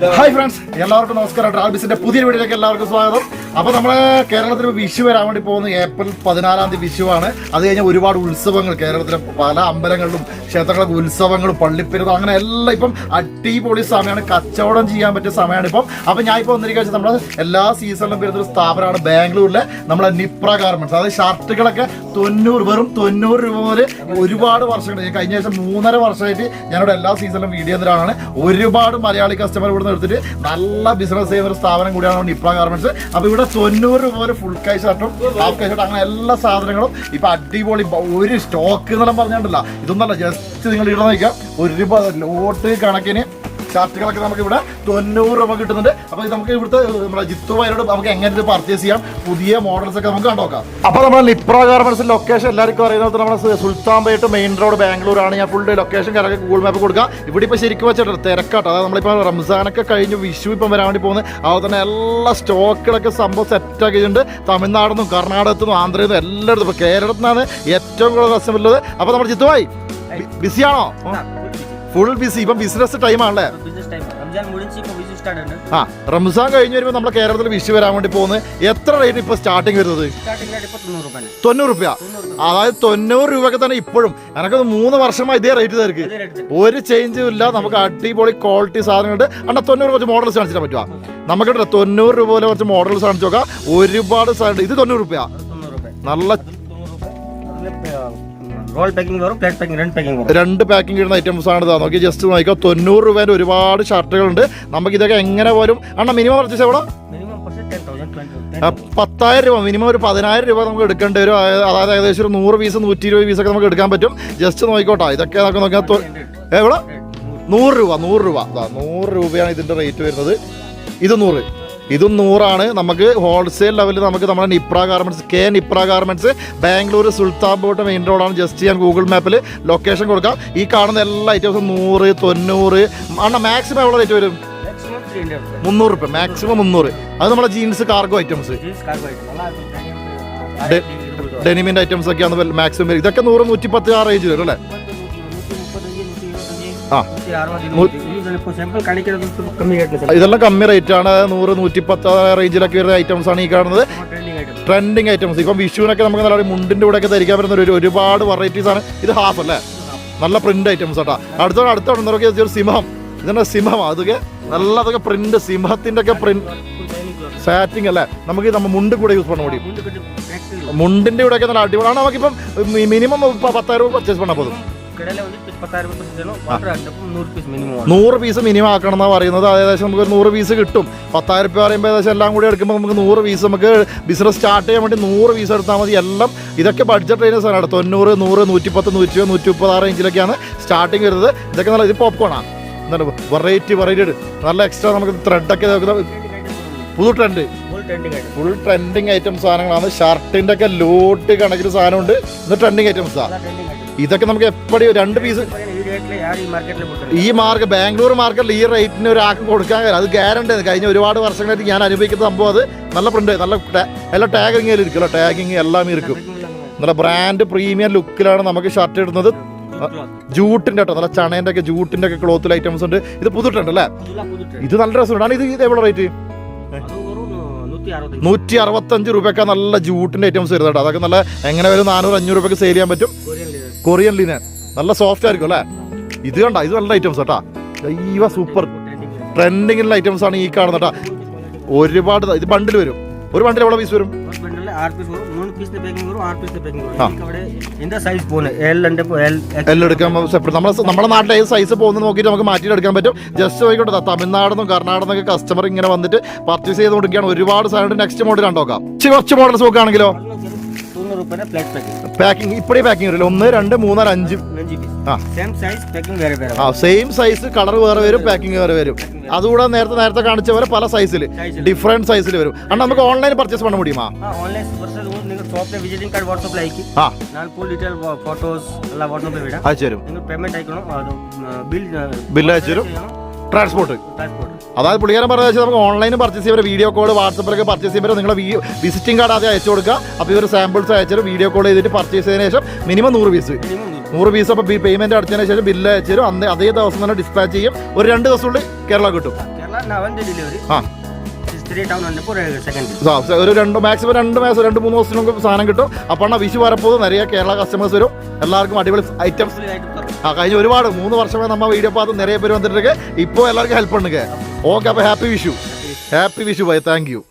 Hi friends എല്ലാവർക്കും നമസ്കാരം. ട്രാവൽസിന്റെ പുതിയ വീഡിയോയിലേക്ക് എല്ലാവർക്കും സ്വാഗതം. അപ്പോൾ നമ്മളെ കേരളത്തിൽ വിഷു വരാൻ വേണ്ടി പോകുന്ന ഏപ്രിൽ പതിനാലാം തീയതി വിഷുവാണ്. അത് കഴിഞ്ഞാൽ ഒരുപാട് ഉത്സവങ്ങൾ കേരളത്തിലെ പല അമ്പലങ്ങളിലും ക്ഷേത്രങ്ങളിലെ ഉത്സവങ്ങളും പള്ളിപ്പെരുതം അങ്ങനെ എല്ലാം ഇപ്പം അടിപൊളി സമയമാണ്. കച്ചവടം ചെയ്യാൻ പറ്റിയ സമയമാണ് ഇപ്പം. അപ്പം ഞാൻ ഇപ്പോൾ വന്നിരിക്കുക നമ്മുടെ എല്ലാ സീസണിലും വരുന്ന ഒരു സ്ഥാപനമാണ് ബാംഗ്ലൂരിലെ നമ്മളെ നിപ്ര ഗാർമെന്റ്സ് അതായത് ഷർട്ടുകളൊക്കെ തൊണ്ണൂറ് വെറും തൊണ്ണൂറ് രൂപ മുതൽ ഒരുപാട് വർഷങ്ങൾ ഞാൻ കഴിഞ്ഞ ശേഷം മൂന്നര വർഷമായിട്ട് ഞാനിവിടെ എല്ലാ സീസണിലും വീഡിയോ തരാണ് ഒരുപാട് മലയാളി കസ്റ്റമർ ഇവിടെ നിന്ന് എടുത്തിട്ട് നല്ല ബിസിനസ് ചെയ്യുന്ന ഒരു സ്ഥാപനം കൂടിയാണ് നിപ്ര ഗാർമെന്റ്സ് അപ്പോൾ ഇവിടെ തൊണ്ണൂറ് രൂപ മുതൽ ഫുൾ കൈ ഷർട്ടും ഹാഫ് കൈ ഷർട്ടും അങ്ങനെ എല്ലാ സാധനങ്ങളും ഇപ്പൊ അടിപൊളി ഒരു സ്റ്റോക്ക് എന്നെല്ലാം പറഞ്ഞിട്ടില്ല ഇതൊന്നല്ല ജസ്റ്റ് നിങ്ങൾ ഇവിടെ നോക്കാം ഒരുപാട് ലോട്ട് കണക്കിന് ഷർട്ടുകളൊക്കെ നമുക്ക് ഇവിടെ തൊണ്ണൂറ് രൂപ കിട്ടുന്നുണ്ട്. അപ്പൊ ഇത് നമുക്ക് ഇവിടുത്തെ നമ്മുടെ ജിത്തു വയലോട് നമുക്ക് എങ്ങനെ ഇത് പർച്ചേസ് ചെയ്യാം പുതിയ മോഡൽസ് ഒക്കെ നമുക്ക് കണ്ടോക്കാം അപ്പൊ നമ്മുടെ ലിപ്ര ഗാർമെന്റ്സ് ലൊക്കേഷൻ എല്ലാവർക്കും അറിയുന്നത് നമ്മുടെ സുൽത്താൻ പേട്ട് മെയിൻ റോഡ് ബാംഗ്ലൂർ ആണ് ഞാൻ ഫുൾ ലൊക്കേഷൻ കറക്കി ഗൂഗിൾ മാപ്പ് കൊടുക്കുക ഇവിടെ ഇപ്പൊ ശരിക്കും വെച്ചിട്ട് തിരക്കാട്ടോ. അതായത് നമ്മളിപ്പോ റംസാനൊക്കെ കഴിഞ്ഞ് വിഷു ഇപ്പം വരാൻ വേണ്ടി പോകുന്നത്. അതുപോലെ തന്നെ എല്ലാ സ്റ്റോക്കുകളൊക്കെ സംഭവം സെറ്റ് ആക്കിയിട്ടുണ്ട്. തമിഴ്നാട് നിന്നും കർണാടകത്തിൽ നിന്നും ആന്ധ്രയിൽ നിന്നും എല്ലായിടത്തും. ഇപ്പൊ കേരളത്തിൽ നിന്നാണ് ഏറ്റവും കൂടുതൽ കസ്റ്റമർ ഉള്ളത്. അപ്പൊ നമ്മുടെ ജിത്തുമായി ബിസിയാണോ ഫുൾ ബിസി ഇപ്പം ബിസിനസ് ടൈം ആ റംസാൻ കഴിഞ്ഞ് വരുമ്പോൾ നമ്മുടെ കേരളത്തിൽ വിഷു വരാൻ വേണ്ടി പോകുന്നത് എത്ര റേറ്റ് ഇപ്പൊ സ്റ്റാർട്ടിങ് വരുന്നത്? തൊണ്ണൂറ് രൂപ അതായത് തൊണ്ണൂറ് രൂപയൊക്കെ തന്നെ ഇപ്പോഴും. എനക്ക് മൂന്ന് വർഷമായി ഇതേ റേറ്റ് തീർക്ക് ഒരു ചേഞ്ചും ഇല്ല. നമുക്ക് അടിപൊളി ക്വാളിറ്റി സാധനങ്ങളുണ്ട്. അണ്ണാ തൊണ്ണൂറ് കുറച്ച് മോഡൽസ് കാണിച്ചിട്ട് പറ്റുക നമുക്ക് തൊണ്ണൂറ് രൂപ പോലെ കുറച്ച് മോഡൽസ് കാണിച്ചു നോക്കാം. ഒരുപാട് സാധനം ഇത് തൊണ്ണൂറ് രൂപയാണ് നല്ല റോൾ രണ്ട് പാക്കിംഗ് രണ്ട് ഇടുന്ന ഐറ്റംസ് ആണ് ഇതാ. നോക്കി ജസ്റ്റ് നോക്കിയാൽ തൊണ്ണൂറ് രൂപേന്റെ ഒരുപാട് ഷർട്ടുകൾ ഉണ്ട് നമുക്ക് ഇതൊക്കെ എങ്ങനെ പോലും അണ്ണ മിനിമം പർച്ചേസ് എവിടെ? പത്തായിരം രൂപ മിനിമം ഒരു പതിനായിരം രൂപ നമുക്ക് എടുക്കേണ്ടി വരും. അതായത് ഏകദേശം ഒരു നൂറ് പീസ് നൂറ്റി ഇരുപത് പീസൊക്കെ നമുക്ക് എടുക്കാൻ പറ്റും. ജസ്റ്റ് നോക്കിക്കോട്ടെ ഇതൊക്കെ നമുക്ക് നോക്കിയാൽ എവിടെ? നൂറ്. രൂപ നൂറ് രൂപ. നൂറ് രൂപയാണ് ഇതിന്റെ റേറ്റ് വരുന്നത്. ഇത് നൂറ് ഇതും നൂറാണ്. നമുക്ക് ഹോൾസെയിൽ ലെവലിൽ നമുക്ക് നമ്മുടെ Nipra garments K Nipra garments Bangalore Sultanpet main റോഡാണ് ജസ്റ്റ് ഞാൻ ഗൂഗിൾ മാപ്പിൽ ലൊക്കേഷൻ കൊടുക്കാം. ഈ കാണുന്ന എല്ലാ ഐറ്റംസും നൂറ് തൊണ്ണൂറ് അണ്ണ മാക്സിമം എവിടെ റേറ്റ് വരും? മുന്നൂറ് റുപ്യ മാക്സിമം മുന്നൂറ്. അത് നമ്മുടെ ജീൻസ് കാർഗോ ഐറ്റംസ് ഡെനിമിന്റെ ഐറ്റംസ് ഒക്കെയാണ് മാക്സിമം ഇതൊക്കെ നൂറ് നൂറ്റി പത്ത് ആ റേഞ്ച് വരും അല്ലേ? ആ. ഇതെല്ലാം കമ്മി റേറ്റ് ആണ്. നൂറ് നൂറ്റിപ്പത്ത് റേഞ്ചിലൊക്കെ വരുന്ന ഐറ്റംസ് ആണ് ഈ കാണുന്നത്. ട്രെൻഡിങ് ഐറ്റംസ് ഇപ്പം വിഷുവിനൊക്കെ നമുക്ക് നല്ല മുണ്ടിന്റെ കൂടെ ഒക്കെ ധരിക്കാൻ പറ്റുന്ന ഒരു ഒരുപാട് വെറൈറ്റീസ് ആണ്. ഇത് ഹാഫ് അല്ലേ? നല്ല പ്രിന്റ് ഐറ്റംസ് ആട്ടാ. അടുത്ത അടുത്ത നോക്കിയാൽ സിംഹം. ഇതെന്നാ സിംഹം അതൊക്കെ നല്ല അതൊക്കെ പ്രിന്റ് സിംഹത്തിന്റെ ഒക്കെ പ്രിന്റ് സാറ്റിംഗ് അല്ലേ? നമുക്ക് നമ്മൾ മുണ്ട് കൂടെ യൂസ് പണ്ണ മുടിയും മുണ്ടിന്റെ കൂടെ ഒക്കെ നല്ല അടിപൊളിയാണ് നമുക്കിപ്പം മിനിമം പത്തായിരം രൂപ പർച്ചേസ് പണ്ണാൽ പോകും നൂറ് പീസ് മിനിമം ആക്കണം എന്നാ പറയുന്നത്. ഏകദേശം നമുക്ക് നൂറ് പീസ് കിട്ടും. പത്തായിരം രൂപ പറയുമ്പോൾ ഏകദേശം എല്ലാം കൂടി എടുക്കുമ്പോൾ നമുക്ക് നൂറ് പീസ് നമുക്ക് ബിസിനസ് സ്റ്റാർട്ട് ചെയ്യാൻ വേണ്ടി നൂറ് പീസ് എടുത്താൽ മതി. എല്ലാം ഇതൊക്കെ ബഡ്ജറ്റ് റേഞ്ചസ് ആണ് തൊണ്ണൂറ് നൂറ് നൂറ്റിപ്പത്ത് നൂറ്റി നൂറ്റി മുപ്പത് ആറ് റേഞ്ചിലൊക്കെയാണ് സ്റ്റാർട്ടിങ് വരുന്നത്. ഇതൊക്കെ നല്ല ഇത് പോപ്കോണാണ് എന്താണ് വെറൈറ്റി വെറൈറ്റി നല്ല എക്സ്ട്രാ നമുക്ക് ത്രെഡൊക്കെ പുതു ട്രെൻഡ് ഫുൾ ട്രെൻഡിങ് ഐറ്റം സാധനങ്ങളാണ്. ഷർട്ടിന്റെ ഒക്കെ ലോട്ട് കണക്കിന് സാധനമുണ്ട്. ഇത് ട്രെൻഡിങ് ഐറ്റംസാണ് ഇതൊക്കെ നമുക്ക് എപ്പോഴും രണ്ട് പീസ് ഈ മാർക്ക് ബാംഗ്ലൂർ മാർക്കറ്റിൽ ഈ റേറ്റിന് ഒരാൾക്ക് കൊടുക്കാൻ അത് ഗ്യാരണ്ടി കഴിഞ്ഞ ഒരുപാട് വർഷങ്ങളായിട്ട് ഞാൻ അനുഭവിക്കുന്ന സംഭവം അത്. നല്ല പ്രിന്റ് നല്ല നല്ല ടാഗിങ് ഇരിക്കുമല്ലോ ടാഗിങ് എല്ലാം ഇരിക്കും. നല്ല ബ്രാൻഡ് പ്രീമിയം ലുക്കിലാണ് നമുക്ക് ഷർട്ട് ഇടുന്നത്. ജൂട്ടിന്റെ കേട്ടോ നല്ല ചണേന്റെ ഒക്കെ ജൂട്ടിന്റെ ഒക്കെ ക്ലോത്തിൽ ഐറ്റംസ് ഉണ്ട്. ഇത് പുതുട്ടുണ്ട് അല്ലേ? ഇത് നല്ല രസമുണ്ട്. ഇത് ഇത് എവിടെ റേറ്റ് നൂറ്റി അറുപത്തഞ്ച് രൂപയൊക്കെ നല്ല ജൂട്ടിന്റെ ഐറ്റംസ് വരുന്നുണ്ട് അതൊക്കെ നല്ല എങ്ങനെ വരും? നാനൂറ് അഞ്ഞൂറ് രൂപയ്ക്ക് സെയിൽ ചെയ്യാൻ പറ്റും. Korean linen. നല്ല സോഫ്റ്റ് ആയിരിക്കും അല്ലേ? ഇത് കണ്ട ഇത് നല്ല ഐറ്റംസ് കേട്ടാ ദൈവ സൂപ്പർ ട്രെൻഡിങ്ങിലുള്ള ഐറ്റംസ് ആണ് ഈ കാണുന്ന കേട്ടാ ഒരുപാട് ഇത് ബണ്ടിൽ വരും. ഒരു ബണ്ടിൽ എവിടെ പീസ് വരും? സൈസ് എൽ എൽ നമ്മുടെ നാട്ടിലെ ഏത് സൈസ് പോകുന്നത് നോക്കിയിട്ട് നമുക്ക് മാറ്റിയിട്ട് എടുക്കാൻ പറ്റും. ജസ്റ്റ് നോക്കിക്കോട്ടെ കർണാടക നിന്നൊക്കെ കസ്റ്റമർ ഇങ്ങനെ വന്നിട്ട് പർച്ചേസ് ചെയ്ത് കൊടുക്കുകയാണ് ഒരുപാട് സാധനം നെക്സ്റ്റ് മോഡൽ കണ്ടോക്കാം. കുറച്ച് മോഡൽസ് നോക്കുകയാണെങ്കിലോ? പാക്കിംഗ് പാക്കിംഗ് ഇപ്പഴേ പാക്കിംഗ് വരില്ല? ഒന്ന് രണ്ട് മൂന്ന് അഞ്ച്. സെയിം സൈസ് പാക്കിംഗ് വേറെ വേറെ ആ സെയിം സൈസ് കളർ വേറെ വരും പാക്കിംഗ് വേറെ വരും. അതുകൂടെ നേരത്തെ നേരത്തെ കാണിച്ച പോലെ പല സൈസിൽ ഡിഫറെന്റ് സൈസിൽ വരും. അണ്ണാ നമുക്ക് ഓൺലൈൻ പർച്ചേസ് പണ മുടിയുമാ ಹಾ അയച്ചു തരും നിങ്ങൾ ബിൽ ബില്ല് അയച്ചു തരും ട്രാൻസ്പോർട്ട് ട്രാൻസ്പോർട്ട് അതായത് പുള്ളിക്കാരൻ പറഞ്ഞാൽ വെച്ചാൽ നമുക്ക് ഓൺലൈനിൽ പർച്ചേസ് ചെയ്യുമ്പോൾ വീഡിയോ കോൾ വാട്സപ്പിലൊക്കെ പർച്ചേസ് ചെയ്യുമ്പോൾ നിങ്ങളുടെ വിസിറ്റിംഗ് കാർഡ് ആദ്യം അയച്ചു കൊടുക്കുക. അപ്പോൾ ഇവർ സാമ്പിൾസ് അയച്ചിട്ട് വീഡിയോ കോൾ ചെയ്തിട്ട് പർച്ചേസ് ചെയ്തതിന് ശേഷം മിനിമം നൂറ് പീസ് നൂറ് പീസ് അപ്പോൾ പേയ്മെന്റ് അടച്ചതിന് ശേഷം ബില്ല് അയച്ചു തരും. അന്ന് അതേ ദിവസം തന്നെ ഡിസ്പാച്ച് ചെയ്യും. ഒരു രണ്ട് ദിവസമുള്ളിൽ കേരള കിട്ടും. ആ. ഒരു രണ്ട് മാക്സിമം രണ്ട് മാസം രണ്ട് മൂന്ന് ദിവസത്തിനൊക്കെ സാധനം കിട്ടും. അപ്പോൾ വിഷു വരപ്പോൾ നിറയെ കേരള കസ്റ്റമേഴ്സ് വരും. എല്ലാവർക്കും അടിപൊളി ഐറ്റംസ് ആ കഴിഞ്ഞ ഒരുപാട് മൂന്ന് വർഷമായി നമ്മൾ വീഡിയോ പാത്ത് നിറയെ പേര് വന്നിട്ടുണ്ട് ഇപ്പോൾ എല്ലാവർക്കും ഹെൽപ്പ് ഉണ്ടെങ്കിൽ ഓക്കെ അപ്പൊ happy Vishu. Happy Vishu bye. Thank you.